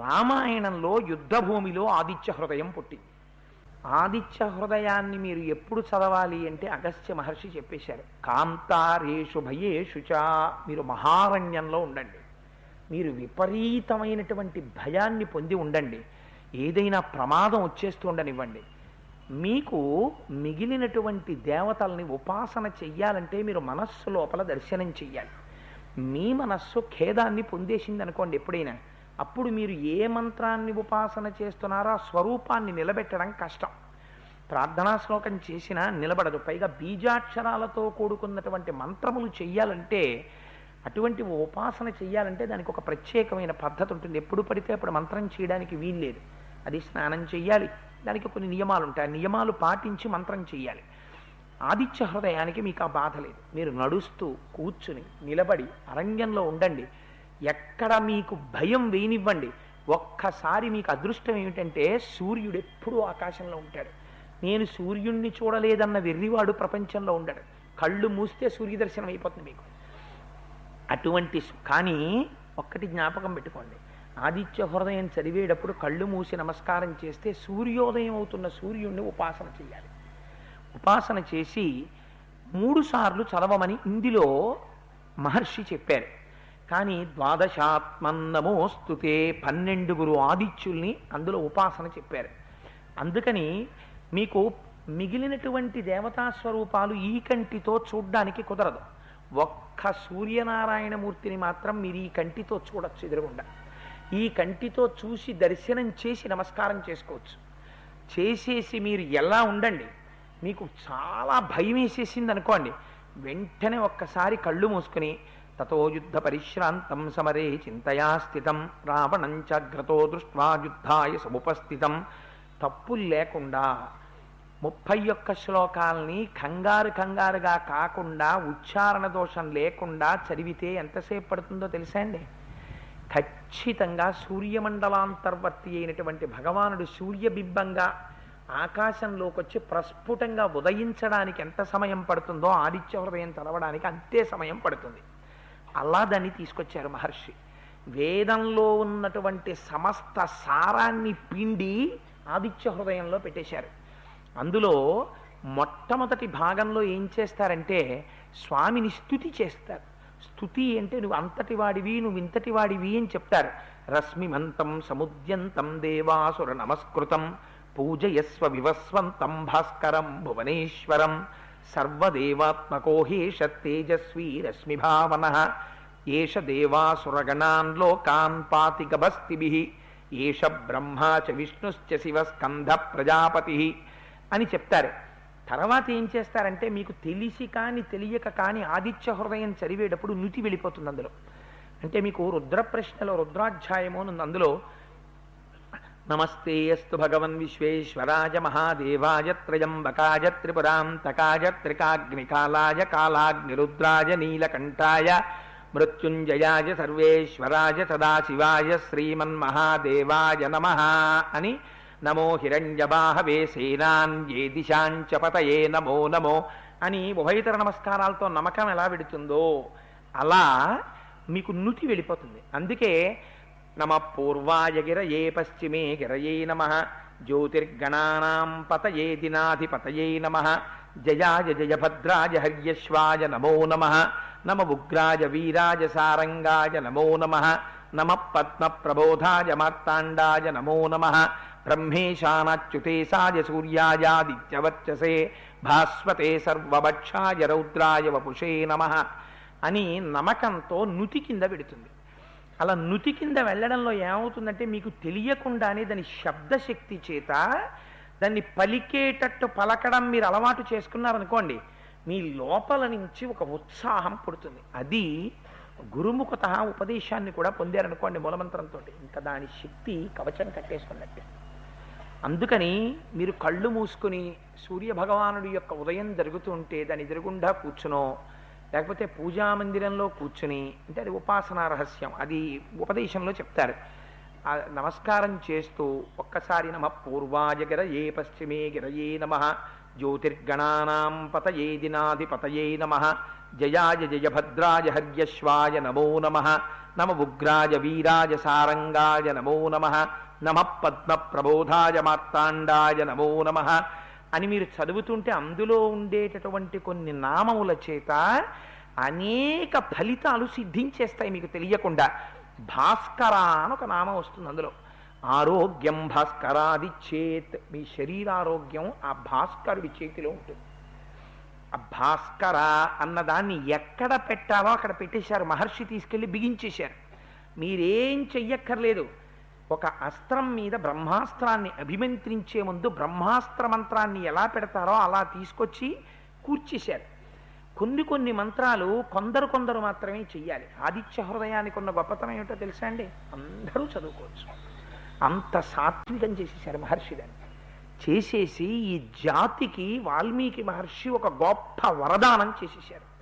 రామాయణంలో యుద్ధభూమిలో ఆదిత్య హృదయం పుట్టింది ఆదిత్య హృదయాన్ని మీరు ఎప్పుడు చదవాలి అంటే అగస్త్య మహర్షి చెప్పేశారు. కాంతారేషు భయేషు మీరు మహారణ్యంలో ఉండండి. మీరు విపరీతమైనటువంటి భయాన్ని పొంది ఉండండి. ఏదైనా ప్రమాదం వచ్చేస్తూ ఉండనివ్వండి మీకు మిగిలినటువంటి దేవతల్ని ఉపాసన చెయ్యాలంటే మీరు మనస్సు లోపల దర్శనం చెయ్యాలి. మీ మనస్సు ఖేదాన్ని పొందేసింది అనుకోండి ఎప్పుడైనా. అప్పుడు మీరు ఏ మంత్రాన్ని ఉపాసన చేస్తున్నారో ఆ స్వరూపాన్ని నిలబెట్టడం కష్టం. ప్రార్థనా శ్లోకం చేసినా నిలబడదు. పైగా బీజాక్షరాలతో కూడుకున్నటువంటి మంత్రములు చెయ్యాలంటే అటువంటి ఉపాసన చెయ్యాలంటే దానికి ఒక ప్రత్యేకమైన పద్ధతి ఉంటుంది. ఎప్పుడు పడితే అప్పుడు మంత్రం చేయడానికి వీల్లేదు అది స్నానం చెయ్యాలి. దానికి కొన్ని నియమాలు ఉంటాయి. ఆ నియమాలు పాటించి మంత్రం చెయ్యాలి. ఆదిత్య హృదయానికి మీకు ఆ బాధ లేదు. మీరు నడుస్తూ కూర్చుని నిలబడి అరణ్యంలో ఉండండి. ఎక్కడ మీకు భయం వేయనివ్వండి. ఒక్కసారి మీకు అదృష్టం ఏమిటంటే సూర్యుడు ఎప్పుడూ ఆకాశంలో ఉంటాడు. నేను సూర్యుణ్ణి చూడలేదన్న వెర్రివాడు ప్రపంచంలో ఉండడు. కళ్ళు మూస్తే సూర్యదర్శనం అయిపోతుంది మీకు. అటువంటి కానీ ఒక్కటి జ్ఞాపకం పెట్టుకోండి. ఆదిత్య హృదయం చదివేటప్పుడు కళ్ళు మూసి నమస్కారం చేస్తే సూర్యోదయం అవుతున్న సూర్యుణ్ణి ఉపాసన చేయాలి. ఉపాసన చేసి మూడు సార్లు చదవమని ఇందులో మహర్షి చెప్పారు. కానీ ద్వాదశాత్మన్నమోస్తుతే పన్నెండుగురు ఆదిత్యుల్ని అందులో ఉపాసన చెప్పారు. అందుకని మీకు మిగిలినటువంటి దేవతా స్వరూపాలు ఈ కంటితో చూడ్డానికి కుదరదు. ఒక్క సూర్యనారాయణమూర్తిని మాత్రం మీరు ఈ కంటితో చూడొచ్చు ఎదురుగుండా. ఈ కంటితో చూసి దర్శనం చేసి నమస్కారం చేసుకోవచ్చు. చేసేసి మీరు ఎలా ఉండండి? మీకు చాలా భయం వేసేసింది అనుకోండి వెంటనే ఒక్కసారి కళ్ళు మూసుకుని తతో యుద్ధ పరిశ్రాంతం సమరే చింతయా స్థితం రావణంచగ్రతో దృష్ట్వా యుద్ధాయ సముపస్థితం. తప్పులు లేకుండా ముప్పై ఒక్క శ్లోకాల్ని కంగారు కంగారుగా కాకుండా ఉచ్చారణ దోషం లేకుండా చదివితే ఎంతసేపు పడుతుందో తెలుసా అండి? ఖచ్చితంగా సూర్యమండలాంతర్వర్తి అయినటువంటి భగవానుడు సూర్యబింబంగా ఆకాశంలోకి వచ్చి ప్రస్ఫుటంగా ఉదయించడానికి ఎంత సమయం పడుతుందో ఆదిత్య హృదయం చదవడానికి అంతే సమయం పడుతుంది. అలా దాన్ని తీసుకొచ్చారు మహర్షి. వేదంలో ఉన్నటువంటి సమస్త సారాన్ని పిండి ఆదిత్య హృదయంలో పెట్టేశారు. అందులో మొట్టమొదటి భాగంలో ఏం చేస్తారంటే స్వామిని స్థుతి చేస్తారు. స్థుతి అంటే నువ్వు అంతటి వాడివి నువ్వు ఇంతటి వాడివి అని చెప్తారు. రశ్మిమంతం సముద్యంతం దేవాసుర నమస్కృతం పూజయస్వ వివస్వంతం భాస్కరం భువనేశ్వరం సర్వదేవాత్మకోహేష తేజస్వీ రశ్మిభావన ఏష దేవాసురగణాన్ లోకాన్ పాతి గభస్తిభి ఏష బ్రహ్మా చ విష్ణుశ్చ శివ స్కంధ ప్రజాపతి అని చెప్తారు. తర్వాత ఏం చేస్తారంటే మీకు తెలిసి కానీ తెలియక కానీ ఆదిత్య హృదయం చదివేటప్పుడు నుతి వెళ్ళిపోతుంది అందులో. అంటే మీకు రుద్ర ప్రశ్నలో రుద్రాధ్యాయము అని ఉంది అందులో నమస్తే అస్తు భగవన్ విశ్వేశ్వరాయ మహాదేవాయ త్రయంబకాయ త్రిపురాంతకాయ త్రికాగ్నికాలాయ కాలాగ్నిరుద్రాయ నీలకంఠాయ మృత్యుంజయాయ సర్వేశ్వరాయ సదాశివాయ శ్రీమన్మహాదేవాయ నమ అని నమో హిరణ్యబాహవే సేనాన్యే దిశాంచ పతయే నమో నమో అని ఉభయతర నమస్కారాలతో నమ్మకం ఎలా పెడుతుందో అలా మీకు నుతి వెళ్ళిపోతుంది. అందుకే నమ పూర్వాయ గిరయే పశ్చిమే గిరయే నమ జ్యోతిర్గణానాం పతయే దినాధిపతయే నమ జయాయ జయభద్రాయ హర్యశ్వాయ నమో నమ నమ ఉగ్రాయ వీరాయ సారంగాయ నమో నమ నమ పద్మప్రబోధాయ మార్తాండాయ నమో నమ బ్రహ్మేశానాచ్యుతేశాయ సూర్యాయాదిత్యవర్చసే భాస్వతే సర్వభక్షాయ రౌద్రాయ వపుషే నమ అని నమకంతో నుతి కింద పెడుతుంది. అలా నుతి కింద వెళ్ళడంలో ఏమవుతుందంటే మీకు తెలియకుండానే దాని శబ్దశక్తి చేత దాన్ని పలికేటట్టు పలకడం మీరు అలవాటు చేసుకున్నారనుకోండి మీ లోపల నుంచి ఒక ఉత్సాహం పుడుతుంది. అది గురుముఖత ఉపదేశాన్ని కూడా పొందారనుకోండి మూలమంత్రంతో ఇంకా దాని శక్తి కవచం కట్టేసుకున్నట్టే. అందుకని మీరు కళ్ళు మూసుకుని సూర్య భగవానుడి యొక్క ఉదయం జరుగుతూ ఉంటే దాని ఎదురుగుండా కూర్చునో లేకపోతే పూజా మందిరంలో కూర్చుని అంటే అది ఉపాసనా రహస్యం అది ఉపదేశంలో చెప్తారు. నమస్కారం చేస్తూ ఒక్కసారి నమ పూర్వాయ ఏ పశ్చిమే గిరయే నమ జ్యోతిర్గణానాం పతయే దినాధిపతయే నమ జయాయ జయభద్రాయ హర్యశ్వాయ నమో నమ నమ ఉగ్రాయ వీరాయ సారంగాయ నమో నమ నమ పద్మ ప్రబోధాయ మార్తాండాయ నమో నమ అని మీరు చదువుతుంటే అందులో ఉండేటటువంటి కొన్ని నామముల చేత అనేక ఫలితాలు సిద్ధించేస్తాయి మీకు తెలియకుండా. భాస్కర అని ఒక నామం వస్తుంది అందులో. ఆరోగ్యం భాస్కరాది చేత్. మీ శరీరారోగ్యం ఆ భాస్కరుడి చేతిలో ఉంటుంది. ఆ భాస్కర అన్నదాన్ని ఎక్కడ పెట్టాలో అక్కడ పెట్టేశారు. మహర్షి తీసుకెళ్ళి బిగించేశారు. మీరేం చెయ్యక్కర్లేదు. ఒక అస్త్రం మీద బ్రహ్మాస్త్రాన్ని అభిమంత్రించే ముందు బ్రహ్మాస్త్ర మంత్రాన్ని ఎలా పెడతారో అలా తీసుకొచ్చి కూర్చేశారు. కొన్ని కొన్ని మంత్రాలు కొందరు కొందరు మాత్రమే చెయ్యాలి. ఆదిత్య హృదయానికి ఉన్న గొప్పతనం ఏమిటో తెలుసా అండి? అందరూ చదువుకోవచ్చు. అంత సాత్వికం చేసేసారు మహర్షి దాన్ని చేసేసి ఈ జాతికి వాల్మీకి మహర్షి ఒక గొప్ప వరదానం చేసేసారు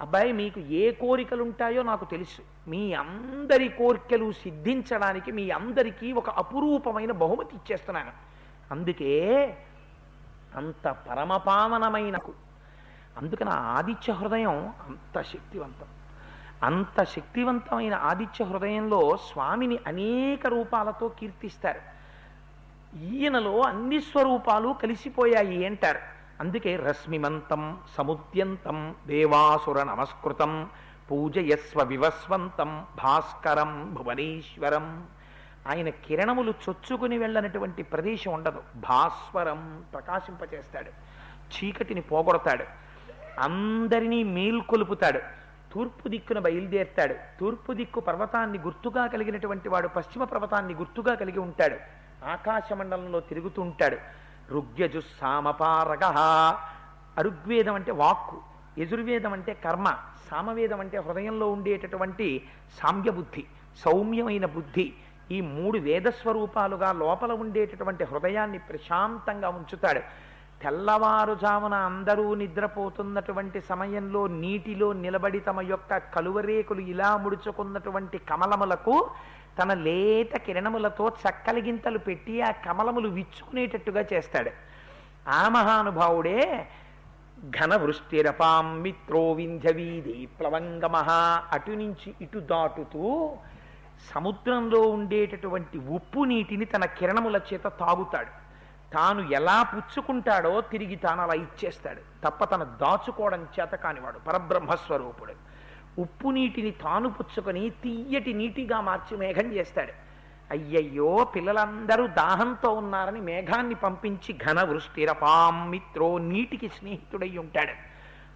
అబ్బాయి మీకు ఏ కోరికలు ఉంటాయో నాకు తెలుసు. మీ అందరి కోరికలు సిద్ధించడానికి మీ అందరికీ ఒక అపురూపమైన బహుమతి ఇచ్చేస్తున్నాను. అందుకే అంత పరమపావనమైన అందుకని ఆదిత్య హృదయం అంత శక్తివంతం. అంత శక్తివంతమైన ఆదిత్య హృదయంలో స్వామిని అనేక రూపాలతో కీర్తిస్తారు. ఈయనలో అన్ని స్వరూపాలు కలిసిపోయాయి అంటారు. అందుకే రశ్మిమంతం సముద్యంతం దేవాసుర నమస్కృతం పూజయస్వ వివస్వంతం భాస్కరం భువనేశ్వరం. ఆయన కిరణములు చొచ్చుకుని వెళ్ళనటువంటి ప్రదేశం ఉండదు. భాస్వరం ప్రకాశింపచేస్తాడు. చీకటిని పోగొడతాడు. అందరినీ మేల్కొలుపుతాడు. తూర్పు దిక్కున బయలుదేరుతాడు. తూర్పు దిక్కు పర్వతాన్ని గుర్తుగా కలిగినటువంటి వాడు పశ్చిమ పర్వతాన్ని గుర్తుగా కలిగి ఉంటాడు. ఆకాశమండలంలో తిరుగుతూ ఉంటాడు. రుగ్యజు సామపారగ అరుగ్వేదం అంటే వాక్కు. యజుర్వేదం అంటే కర్మ సామవేదం అంటే హృదయంలో ఉండేటటువంటి సామ్య బుద్ధి సౌమ్యమైన బుద్ధి. ఈ మూడు వేదస్వరూపాలుగా లోపల ఉండేటటువంటి హృదయాన్ని ప్రశాంతంగా ఉంచుతాడు. తెల్లవారుజామున అందరూ నిద్రపోతున్నటువంటి సమయంలో నీటిలో నిలబడి తమ యొక్క కలువరేకులు ఇలా ముడుచుకున్నటువంటి కమలములకు తన లేత కిరణములతో చక్కలిగింతలు పెట్టి ఆ కమలములు విచ్చుకునేటట్టుగా చేస్తాడు. ఆ మహానుభావుడే ఘనవృష్టిరపాం మిత్రో వింధ్యవీధి ప్లవంగమహ అటు నుంచి ఇటు దాటుతూ సముద్రంలో ఉండేటటువంటి ఉప్పు నీటిని తన కిరణముల చేత తాగుతాడు. తాను ఎలా పుచ్చుకుంటాడో తిరిగి తాను అలా ఇచ్చేస్తాడు. తప్ప తన దాచుకోవడం చేత కానివాడు పరబ్రహ్మస్వరూపుడు. ఉప్పు నీటిని తాను పుచ్చుకొని తీయటి నీటిగా మార్చి మేఘం చేస్తాడు. అయ్యయ్యో పిల్లలందరూ దాహంతో ఉన్నారని మేఘాన్ని పంపించి ఘన వృష్టిరపాం మిత్రో నీటికి స్నేహితుడై ఉంటాడు.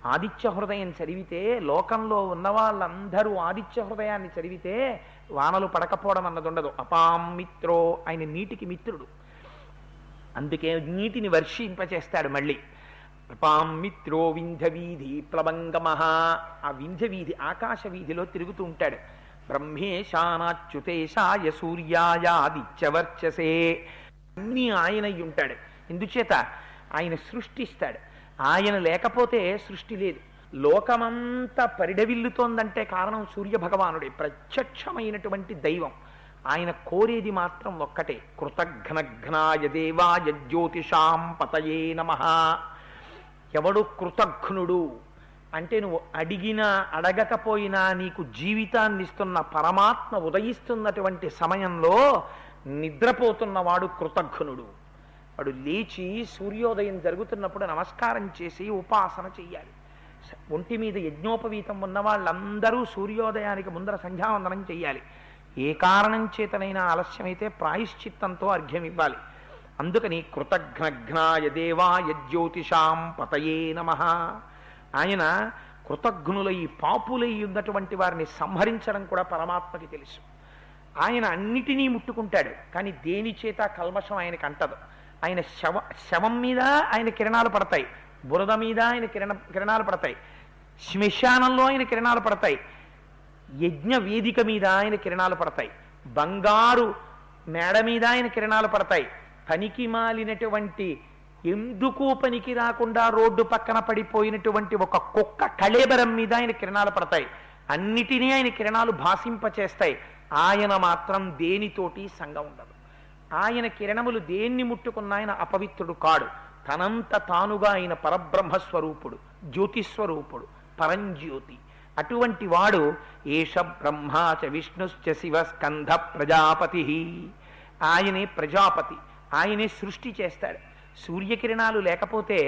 ఆదిత్య హృదయం చదివితే లోకంలో ఉన్న వాళ్ళందరూ ఆదిత్య హృదయాన్ని చదివితే వానలు పడకపోవడం అన్నది ఉండదు అపాం మిత్రో ఆయన నీటికి మిత్రుడు. అందుకే నీటిని వర్షింపచేస్తాడు మళ్ళీ. అపాం మిత్రో వింధ్య వీధి ప్లవంగమహ. ఆ వింధ్య వీధి ఆకాశ వీధిలో తిరుగుతూ ఉంటాడు. బ్రహ్మేశానాచ్యుతేశాయ సూర్యాయాదిత్యవర్చసే అన్నీ ఆయన ఉంటాడు ఎందుచేత? ఆయన సృష్టిస్తాడు. ఆయన లేకపోతే సృష్టి లేదు. లోకమంతా పరిడవిల్లుతోందంటే కారణం సూర్య భగవానుడే ప్రత్యక్షమైనటువంటి దైవం. ఆయన కోరేది మాత్రం ఒక్కటే. కృతఘ్నఘ్నాయ దేవాయ జ్యోతిషాం పతయే నమ. ఎవడు కృతఘ్నుడు? అంటే నువ్వు అడిగినా అడగకపోయినా నీకు జీవితాన్ని ఇస్తున్న పరమాత్మ ఉదయిస్తున్నటువంటి సమయంలో నిద్రపోతున్నవాడు కృతఘ్నుడు వాడు లేచి సూర్యోదయం జరుగుతున్నప్పుడు నమస్కారం చేసి ఉపాసన చెయ్యాలి. ఒంటి మీద యజ్ఞోపవీతం ఉన్న వాళ్ళందరూ సూర్యోదయానికి ముందర సంధ్యావందనం చెయ్యాలి. ఏ కారణం చేతనైనా ఆలస్యమైతే ప్రాయశ్చిత్తంతో అర్ఘ్యం ఇవ్వాలి. అందుకని కృతఘ్నఘ్నాయ దేవాయ జ్యోతిషాం పతయే నమ. ఆయన కృతజ్ఞులై పాపులై ఉన్నటువంటి వారిని సంహరించడం కూడా పరమాత్మకి తెలుసు. ఆయన అన్నిటినీ ముట్టుకుంటాడు కానీ దేని చేత కల్మషం ఆయనకు అంటదు. ఆయన శవ శవం మీద ఆయన కిరణాలు పడతాయి బురద మీద ఆయన కిరణ కిరణాలు పడతాయి శ్మశానంలో ఆయన కిరణాలు పడతాయి యజ్ఞ వేదిక మీద ఆయన కిరణాలు పడతాయి బంగారు మేడ మీద ఆయన కిరణాలు పడతాయి పనికి మాలినటువంటి ఎందుకు పనికి రాకుండా రోడ్డు పక్కన పడిపోయినటువంటి ఒక కుక్క కళేబరం మీద ఆయన కిరణాలు పడతాయి. అన్నిటినీ ఆయన కిరణాలు భాషింపచేస్తాయి. ఆయన మాత్రం దేనితోటి సంగం ఉండదు. ఆయన కిరణములు దేన్ని ముట్టుకున్న ఆయన అపవిత్రుడు కాడు. తనంత తానుగా అయిన పరబ్రహ్మస్వరూపుడు జ్యోతిస్వరూపుడు పరంజ్యోతి. అటువంటి వాడు ఏష బ్రహ్మా చ విష్ణుశ్చ శివ స్కంధ ప్రజాపతి. ఆయనే ప్రజాపతి. ఆయనే సృష్టి చేస్తాడు. సూర్యకిరణాలు లేకపోతే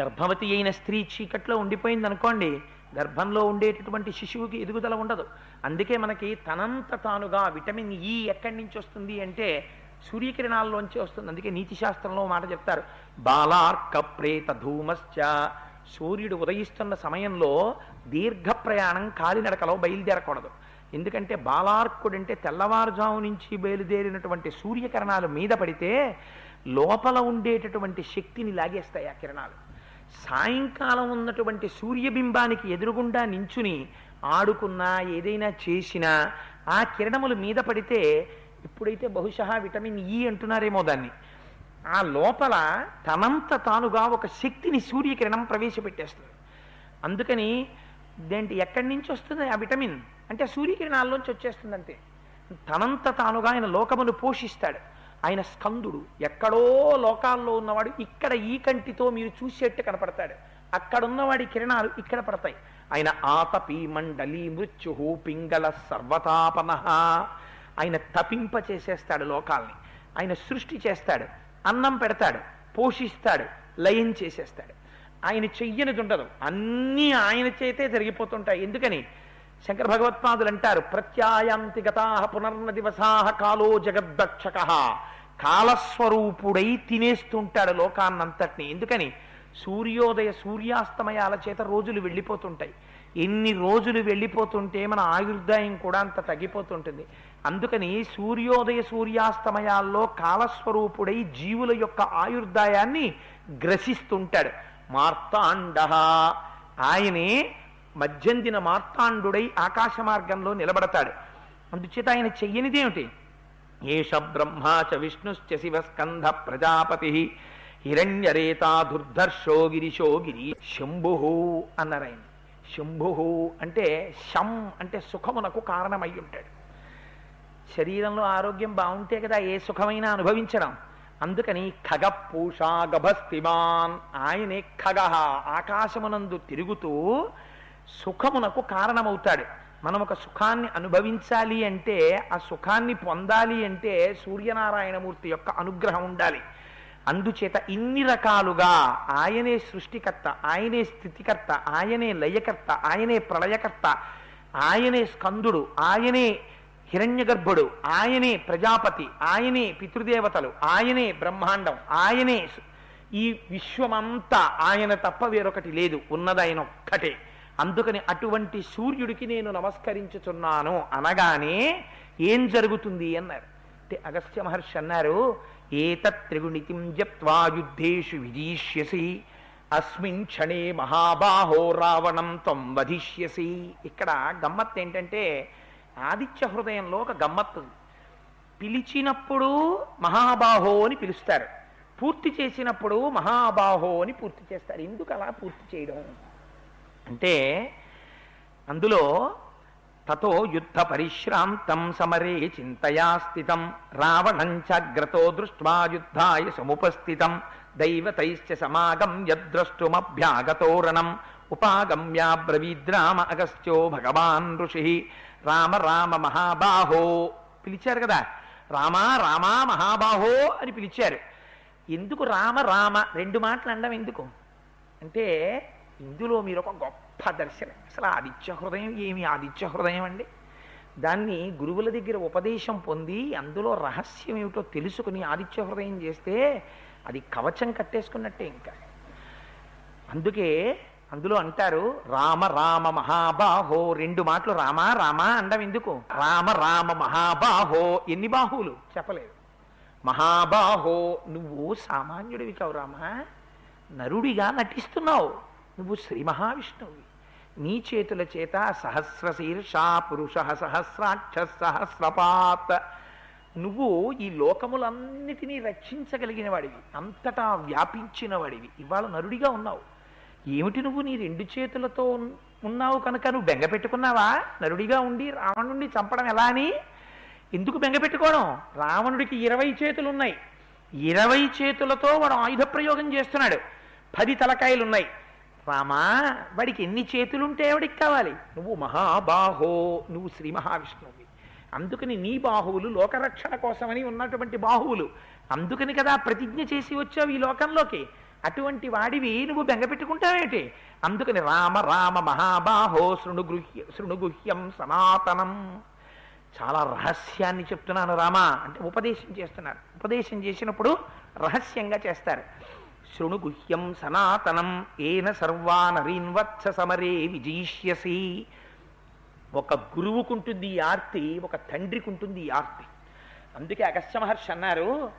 గర్భవతి అయిన స్త్రీ చీకట్లో ఉండిపోయింది అనుకోండి గర్భంలో ఉండేటటువంటి శిశువుకి ఎదుగుదల ఉండదు. అందుకే మనకి తనంత తానుగా విటమిన్ ఈ ఎక్కడి నుంచి వస్తుంది అంటే సూర్యకిరణాల్లోంచి వస్తుంది. అందుకే నీతి శాస్త్రంలో మాట చెప్తారు బాలార్క ప్రేత ధూమశ్చ. సూర్యుడు ఉదయిస్తున్న సమయంలో దీర్ఘ ప్రయాణం కాలినడకలో బయలుదేరకూడదు. ఎందుకంటే బాలార్కుడు అంటే తెల్లవారుజాము నుంచి బయలుదేరినటువంటి సూర్యకిరణాలు మీద పడితే లోపల ఉండేటటువంటి శక్తిని లాగేస్తాయి ఆ కిరణాలు. సాయంకాలం ఉన్నటువంటి సూర్యబింబానికి ఎదురుగుండా నించుని ఆడుకున్నా ఏదైనా చేసినా ఆ కిరణములు మీద పడితే ఇప్పుడైతే బహుశా విటమిన్ ఈ అంటున్నారేమో దాన్ని. ఆ లోపల తనంత తానుగా ఒక శక్తిని సూర్యకిరణం ప్రవేశపెట్టేస్తుంది. అందుకని దేంటి ఎక్కడి నుంచి వస్తుంది ఆ విటమిన్? అంటే సూర్యకిరణాల్లోంచి వచ్చేస్తుంది అంతే తనంత తానుగా ఆయన లోకమును పోషిస్తాడు. ఆయన స్కందుడు. ఎక్కడో లోకాల్లో ఉన్నవాడు ఇక్కడ ఈ కంటితో మీరు చూసేట్టు కనపడతాడు. అక్కడున్నవాడి కిరణాలు ఇక్కడ పడతాయి. ఆయన ఆతపి మండలి మృత్యు పింగళ సర్వతాపన. ఆయన తపింప చేసేస్తాడు లోకాల్ని. ఆయన సృష్టి చేస్తాడు. అన్నం పెడతాడు. పోషిస్తాడు. లయం చేసేస్తాడు. ఆయన చెయ్యనిది ఉండదు అన్నీ ఆయన చేతే జరిగిపోతుంటాయి. ఎందుకని? శంకర భగవత్పాదులు అంటారు ప్రత్యాయాంతి గతా పునర్న దివసాహ కాలో జగద్దక్షక కాలస్వరూపుడై తినేస్తుంటాడు లోకాన్నంతటిని. ఎందుకని? సూర్యోదయ సూర్యాస్తమయాల చేత రోజులు వెళ్ళిపోతుంటాయి. ఎన్ని రోజులు వెళ్ళిపోతుంటే మన ఆయుర్దాయం కూడా అంత తగ్గిపోతుంటుంది. అందుకని సూర్యోదయ సూర్యాస్తమయాల్లో కాలస్వరూపుడై జీవుల యొక్క ఆయుర్దాయాన్ని గ్రసిస్తుంటాడు. మార్తాండ. ఆయనే మధ్యందిన మార్తాండుడై ఆకాశ మార్గంలో నిలబడతాడు. అందుచేత ఆయన చెయ్యనిదేమిటి? ఏష బ్రహ్మా చ విష్ణుశ్చ శివ స్కంధ ప్రజాపతి హిరణ్యరేతా దుర్ధర్షో గిరిశో గిరి శంభు అన్నారు ఆయన. శంభు అంటే శం అంటే సుఖమునకు కారణమై ఉంటాడు. శరీరంలో ఆరోగ్యం బాగుంటే కదా ఏ సుఖమైనా అనుభవించడం. అందుకని ఖగ పూషా గభస్తిమాన్ ఆయనే ఖగ. ఆకాశమునందు తిరుగుతూ సుఖమునకు కారణమవుతాడు. మనం ఒక సుఖాన్ని అనుభవించాలి అంటే ఆ సుఖాన్ని పొందాలి అంటే సూర్యనారాయణమూర్తి యొక్క అనుగ్రహం ఉండాలి. అందుచేత ఇన్ని రకాలుగా ఆయనే సృష్టికర్త ఆయనే స్థితికర్త ఆయనే లయకర్త ఆయనే ప్రళయకర్త ఆయనే స్కందుడు ఆయనే హిరణ్యగర్భుడు ఆయనే ప్రజాపతి ఆయనే పితృదేవతలు ఆయనే బ్రహ్మాండం ఆయనే ఈ విశ్వమంతా ఆయన తప్ప వేరొకటి లేదు ఉన్నదైన ఆయన ఒక్కటే అందుకని అటువంటి సూర్యుడికి నేను నమస్కరించుచున్నాను అనగానే ఏం జరుగుతుంది అన్నారు. అంటే అగస్త్య మహర్షి అన్నారు ఏతత్ జప్వా యుద్ధేషు విజీష్యసి అస్మిన్ క్షణే మహాబాహో రావణం త్వం వధిష్యసి. ఇక్కడ గమ్మత్ ఏంటంటే ఆదిత్య హృదయంలో ఒక గమ్మత్తు ఉంది. పిలిచినప్పుడు మహాబాహో అని పిలుస్తారు. పూర్తి చేసినప్పుడు మహాబాహో అని పూర్తి చేస్తారు. ఎందుకు అలా పూర్తి చేయడం? అంటే అందులో తతో యుద్ధ పరిశ్రాంతం సమరే చింతయా స్థితం రావణం దృష్ట్వా యుద్ధాయ సముపస్థితం దైవతైశ్చ సమాగం యద్ద్రష్టుమభ్యాగతోరణం ఉపాగమ్యాబ్రవీద్రామ అగస్త్యో భగవాన్ ఋషి రామ రామ మహాబాహో పిలిచారు కదా. రామా రామా మహాబాహో అని పిలిచారు. ఎందుకు రామ రామ? రెండు మాటలు అనడం ఎందుకు? అంటే ఇందులో మీరు ఒక గొప్ప దర్శనం. అసలు ఆదిత్య హృదయం ఏమి? ఆదిత్య హృదయం అండి. దాన్ని గురువుల దగ్గర ఉపదేశం పొంది అందులో రహస్యం ఏమిటో తెలుసుకుని ఆదిత్య హృదయం చేస్తే అది కవచం కట్టేసుకున్నట్టే ఇంకా. అందుకే అందులో అంటారు రామ రామ మహాబాహో రెండు మాటలు రామ రామ అండం ఎందుకు? రామ రామ మహాబాహో ఎన్ని బాహువులు? చెప్పలేదు. మహాబాహో నువ్వు సామాన్యుడివి కావు రామా. నరుడిగా నటిస్తున్నావు. నువ్వు శ్రీ మహావిష్ణువి నీ చేతుల చేత సహస్ర శీర్ష పురుష సహస్రాక్ష సహస్రపాత. నువ్వు ఈ లోకములన్నిటినీ రక్షించగలిగిన వాడివి అంతటా వ్యాపించిన వాడివి ఇవాళ నరుడిగా ఉన్నావు. ఏమిటి నువ్వు నీ రెండు చేతులతో ఉన్నావు కనుక నువ్వు బెంగ పెట్టుకున్నావా? నరుడిగా ఉండి రావణుడిని చంపడం ఎలా అని? ఎందుకు బెంగ పెట్టుకోవడం రావణుడికి ఇరవై చేతులు ఉన్నాయి ఇరవై చేతులతో వాడు ఆయుధ ప్రయోగం చేస్తున్నాడు. పది తలకాయలు ఉన్నాయి రామా వాడికి ఎన్ని చేతులుంటే వాడికి కావాలి. నువ్వు మహాబాహో నువ్వు శ్రీ మహావిష్ణువువి అందుకని నీ బాహువులు లోకరక్షణ కోసమని ఉన్నటువంటి బాహువులు. అందుకని కదా ప్రతిజ్ఞ చేసి వచ్చావు ఈ లోకంలోకి. అటువంటి వాడివి నువ్వు బెంగపెట్టుకుంటావేటి అందుకని రామ రామ మహాబాహో శృణుగృహ్య శృణుగుహ్యం సనాతనం. చాలా రహస్యాన్ని చెప్తున్నాను రామా. అంటే ఉపదేశం చేస్తున్నారు. ఉపదేశం చేసినప్పుడు రహస్యంగా చేస్తారు. శృణుగుహ్యం సనాతనం ఏన సర్వానరీన్వత్స సమరే విజయిష్యసి. ఒక గురువుకుంటుంది ఈ ఆర్తి ఒక తండ్రికి ఉంటుంది ఈ ఆర్తి. అందుకే అగస్త్య మహర్షి అన్నారు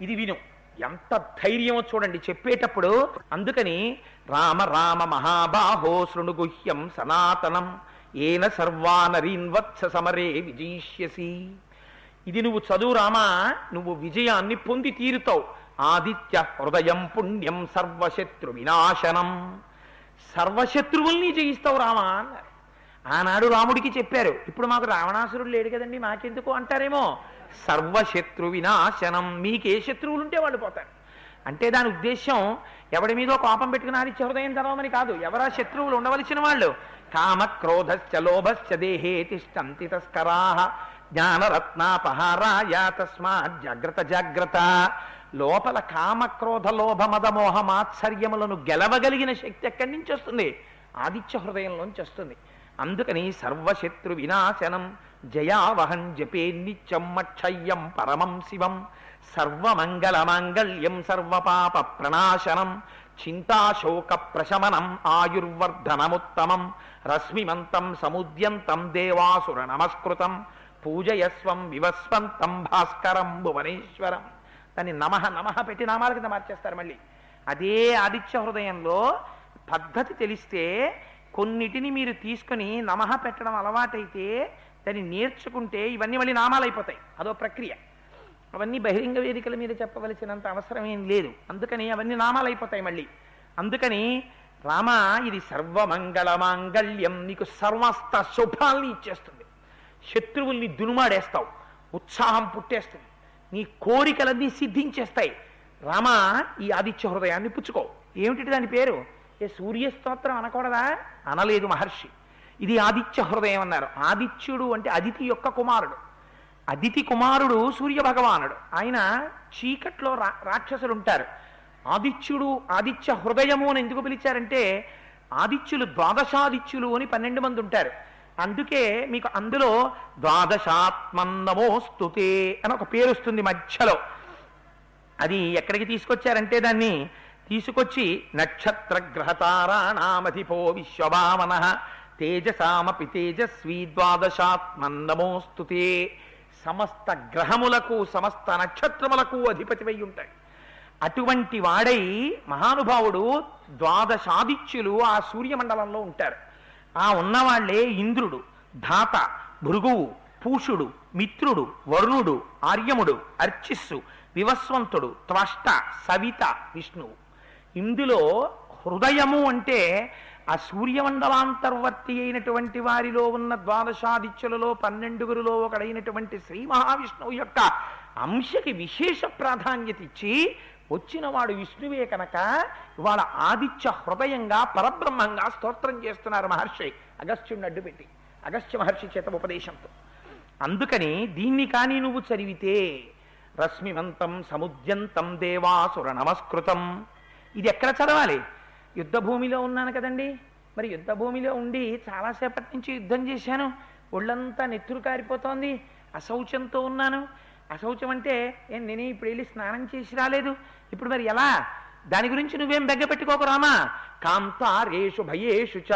ఇది విను ఎంత ధైర్యమో చూడండి. చెప్పేటప్పుడు అందుకని రామ రామ మహాబాహో శృణుగుహ్యం సనాతనం ఏన సర్వానరీన్వత్స సమరే విజయిష్యసి. ఇది నువ్వు చదువు రామా నువ్వు విజయాన్ని పొంది తీరుతావు. ఆదిత్య హృదయం పుణ్యం సర్వశత్రు వినాశనం సర్వశత్రువుల్ని జయిస్తావు రామా అన్నారు. ఆనాడు రాముడికి చెప్పారు ఇప్పుడు మాకు రావణాసురుడు లేడు కదండి మాకెందుకు? అంటారేమో. సర్వశత్రు వినాశనం మీకే శత్రువులు ఉంటే వాళ్ళు పోతారు. అంటే దాని ఉద్దేశం ఎవడి మీదో కోపం పెట్టుకుని ఆదిత్య హృదయం తెరవమని కాదు ఎవరా శత్రువులు ఉండవలసిన వాళ్ళు. కామ క్రోధశ్చ లోభశ్చ దేహే తిష్టంతి తస్కరా. జ్ఞానరత్నాపహారాయ తస్మాత్ జాగ్రత్త జాగ్రత్త. లోపల కామక్రోధ లోభ మాత్సర్యములను గెలవగలిగిన శక్తి ఎక్కడి నుంచి వస్తుంది? ఆదిత్య హృదయంలోంచి వస్తుంది. అందుకని సర్వశత్రు వినాశనం జయావహం జపే నిత్యం మక్షయ్యం పరమం శివం సర్వమంగళ మాంగళ్యం సర్వపాప ప్రణాశనం చింతాశోక ప్రశమనం ఆయుర్వర్ధనముత్తమం రశ్మిమంతం సముద్యంతం దేవాసుర నమస్కృతం పూజయస్వం వివస్వంతం భాస్కరం భువనేశ్వరం. దాన్ని నమహ నమః పెట్టి నామాల కింద మార్చేస్తారు మళ్ళీ. అదే ఆదిత్య హృదయంలో పద్ధతి తెలిస్తే కొన్నిటిని మీరు తీసుకొని నమః పెట్టడం అలవాటైతే దాన్ని నేర్చుకుంటే ఇవన్నీ మళ్ళీ నామాలు అయిపోతాయి. అదో ప్రక్రియ. అవన్నీ బహిరంగ వేదికల మీద చెప్పవలసినంత అవసరం ఏం లేదు. అందుకని అవన్నీ నామాలు అయిపోతాయి మళ్ళీ. అందుకని రామ ఇది సర్వమంగళ మాంగళ్యం. నీకు సర్వస్త శుభాల్ని ఇచ్చేస్తుంది. శత్రువుల్ని దునుమాడేస్తావు. ఉత్సాహం పుట్టేస్తుంది. నీ కోరికలన్నీ సిద్ధించేస్తాయి. రామ ఈ ఆదిత్య హృదయాన్ని పుచ్చుకో. ఏమిటి దాని పేరు? ఏ సూర్యస్తోత్రం అనకూడదా? అనలేదు మహర్షి. ఇది ఆదిత్య హృదయం అన్నారు. ఆదిత్యుడు అంటే అదితి యొక్క కుమారుడు. అదితి కుమారుడు సూర్య భగవానుడు ఆయన చీకట్లో రా రాక్షసులు ఉంటారు ఆదిత్యుడు ఆదిత్య హృదయము అని ఎందుకు పిలిచారంటే ఆదిత్యులు ద్వాదశాదిత్యులు అని పన్నెండు మంది ఉంటారు. అందుకే మీకు అందులో ద్వాదశాత్మన్నమోస్తుతే అని ఒక పేరు వస్తుంది మధ్యలో. అది ఎక్కడికి తీసుకొచ్చారంటే దాన్ని తీసుకొచ్చి నక్షత్ర గ్రహతారాణామధిపో విశ్వభావన తేజసామపి తేజస్వీ ద్వాదశాత్మన్నమోస్తుతే సమస్త గ్రహములకు సమస్త నక్షత్రములకు అధిపతివై ఉంటాయి. అటువంటి వాడై మహానుభావుడు ద్వాదశాదిత్యులు ఆ సూర్యమండలంలో ఉంటారు. ఆ ఉన్నవాళ్ళే ఇంద్రుడు ధాత భృగువు పూషుడు మిత్రుడు వరుణుడు ఆర్యముడు అర్చిస్సు వివస్వంతుడు త్వష్ట సవిత విష్ణువు ఇందులో హృదయము అంటే ఆ సూర్యమండలాంతర్వర్తి అయినటువంటి వారిలో ఉన్న ద్వాదశాదిత్యులలో పన్నెండుగురులో ఒకడైనటువంటి శ్రీ మహావిష్ణువు యొక్క అంశకి విశేష ప్రాధాన్యత ఇచ్చి వచ్చిన వాడు విష్ణువే కనుక వాళ్ళ ఆదిత్య హృదయంగా పరబ్రహ్మంగా స్తోత్రం చేస్తున్నారు మహర్షి. అగస్త్యుడిని అడ్డుపెట్టి అగస్త్య మహర్షి చేత ఉపదేశంతో. అందుకని దీన్ని కానీ నువ్వు చదివితే రశ్మివంతం సముద్యంతం దేవాసుర నమస్కృతం. ఇది ఎక్కడ చదవాలి? యుద్ధ భూమిలో ఉన్నాను కదండి. మరి యుద్ధ భూమిలో ఉండి చాలాసేపటి నుంచి యుద్ధం చేశాను. ఒళ్ళంతా నెత్తురు కారిపోతోంది. అశౌచంతో ఉన్నాను. అశౌచం అంటే ఏం నేనే ఇప్పుడు వెళ్ళి స్నానం చేసి రాలేదు. ఇప్పుడు మరి ఎలా? దాని గురించి నువ్వేం బెగ్గ పెట్టుకోకు రామా. కాంతారేషు భయేషు చ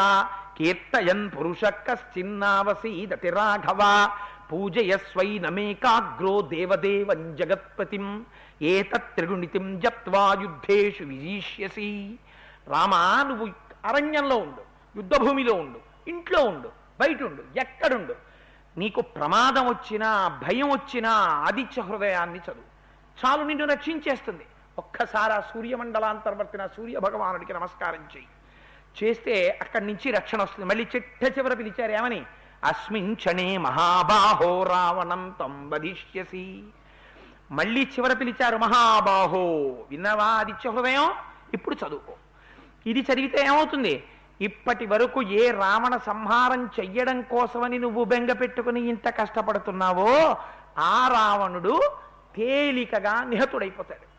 కీర్తయన్ పురుష కశ్చిన్నావసీదతి రాఘవ పూజయస్వైనమేకాగ్రో దేవదేవం జగత్పతిం ఏతత్ త్రిగుణితిం జప్వా యుద్ధేషు విజీష్యసి. రామా నువ్వు అరణ్యంలో ఉండు యుద్ధభూమిలో ఉండు ఇంట్లో ఉండు బయట ఉండు ఎక్కడుండు? నీకు ప్రమాదం వచ్చినా భయం వచ్చినా ఆదిత్య హృదయాన్ని చదువు. చాలు నిన్ను రక్షించేస్తుంది. ఒక్కసారి ఆ సూర్యమండలాంతర్వర్తిన సూర్య భగవానుడికి నమస్కారం చేయి చేస్తే అక్కడి నుంచి రక్షణ వస్తుంది. మళ్ళీ చిట్ట చివర పిలిచారు ఏమని? అస్మించణే మహాబాహో రావణం తంబధిష్యసి మళ్ళీ చివర పిలిచారు మహాబాహో విన్నవా ఆదిత్య హృదయం? ఇప్పుడు చదువుకో. ఇది చదివితే ఏమవుతుంది? ఇప్పటి వరకు ఏ రావణ సంహారం చెయ్యడం కోసమని నువ్వు బెంగ పెట్టుకుని ఇంత కష్టపడుతున్నావో ఆ రావణుడు తేలికగా నిహతుడైపోతాడు.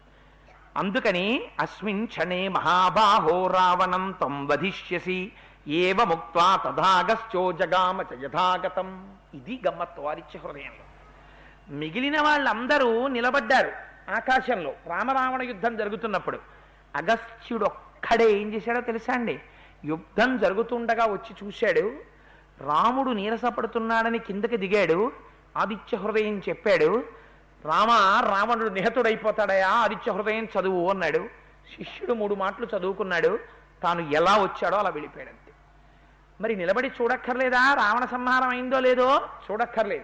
అందుకని అస్మిన్ క్షణే మహాబాహో రావణం తం వధిష్యసి ఏవ ముక్వా తథాగశ్చో జగామ యథాగతం. ఇది గమ్మత్తు వారిచ్చ హృదయంలో. మిగిలిన వాళ్ళందరూ నిలబడ్డారు ఆకాశంలో. రామరావణ యుద్ధం జరుగుతున్నప్పుడు. అగస్త్యుడు ఒక్కడే ఏం చేశాడో తెలుసా అండి? యుద్ధం జరుగుతుండగా వచ్చి చూశాడు. రాముడు నీరసపడుతున్నాడని కిందకి దిగాడు. ఆదిత్య హృదయం చెప్పాడు రామ రావణుడు నిహతుడైపోతాడయా? ఆదిత్య హృదయం చదువు అన్నాడు. శిష్యుడు మూడు మాటలు చదువుకున్నాడు. తాను ఎలా వచ్చాడో అలా వెళ్ళిపోయాడు అంతే మరి నిలబడి చూడక్కర్లేదా? రావణ సంహారం అయిందో లేదో? చూడక్కర్లేదు.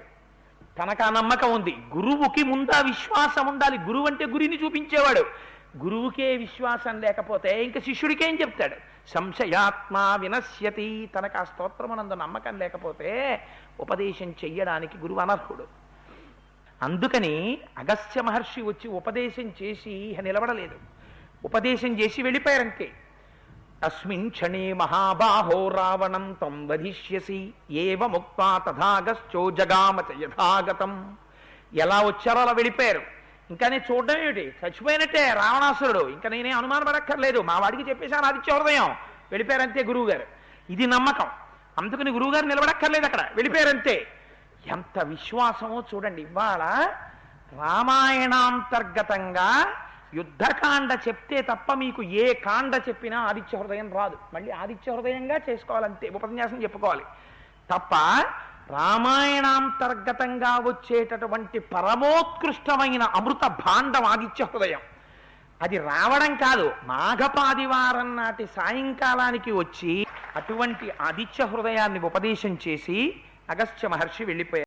తనకు ఆ నమ్మకం ఉంది. గురువుకి ముందా విశ్వాసం ఉండాలి. గురువు అంటే గురిని చూపించేవాడు. గురువుకే విశ్వాసం లేకపోతే ఇంకా శిష్యుడికేం చెప్తాడు? సంశయాత్మ వినశ్యతి. తనకు ఆ స్తోత్రమునందు నమ్మకం లేకపోతే ఉపదేశం చెయ్యడానికి గురువు అనర్హుడు. అందుకని అగస్త్య మహర్షి వచ్చి ఉపదేశం చేసి నిలబడలేదు. ఉపదేశం చేసి వెళ్ళిపోయారంతే తస్మిన్ క్షణే మహాబాహో రావణం తం వధిష్యసి. ఏవ ముక్తా తథాగశ్చో యథాగతం. ఎలా వచ్చారో అలా వెళ్ళిపోయారు. ఇంకా నేను చూడడం ఏమిటి? చచ్చిపోయినట్టే రావణాసురుడు. ఇంకా నేనే అనుమానం పడక్కర్లేదు మా వాడికి చెప్పేశాను ఆదిత్య హృదయం. వెళ్ళిపోయారంతే గురువు గారు ఇది నమ్మకం. అందుకని గురువుగారు నిలబడక్కర్లేదు అక్కడ. వెళ్ళిపోయారంతే. ఎంత విశ్వాసమో చూడండి. ఇవాళ రామాయణాంతర్గతంగా యుద్ధకాండ చెప్తే తప్ప మీకు ఏ కాండ చెప్పినా ఆదిత్య హృదయం రాదు. మళ్ళీ ఆదిత్య హృదయంగా చేసుకోవాలంతే. ఉపన్యాసం చెప్పుకోవాలి. తప్ప రామాయణాంతర్గతంగా వచ్చేటటువంటి పరమోత్కృష్టమైన అమృత భాండం ఆదిత్య హృదయం. అది రావడం కాదు మాఘపాదివారం నాటి సాయంకాలానికి వచ్చి అటువంటి ఆదిత్య హృదయాన్ని ఉపదేశం చేసి అగస్త్య మహర్షి వెళ్ళిపోయారు.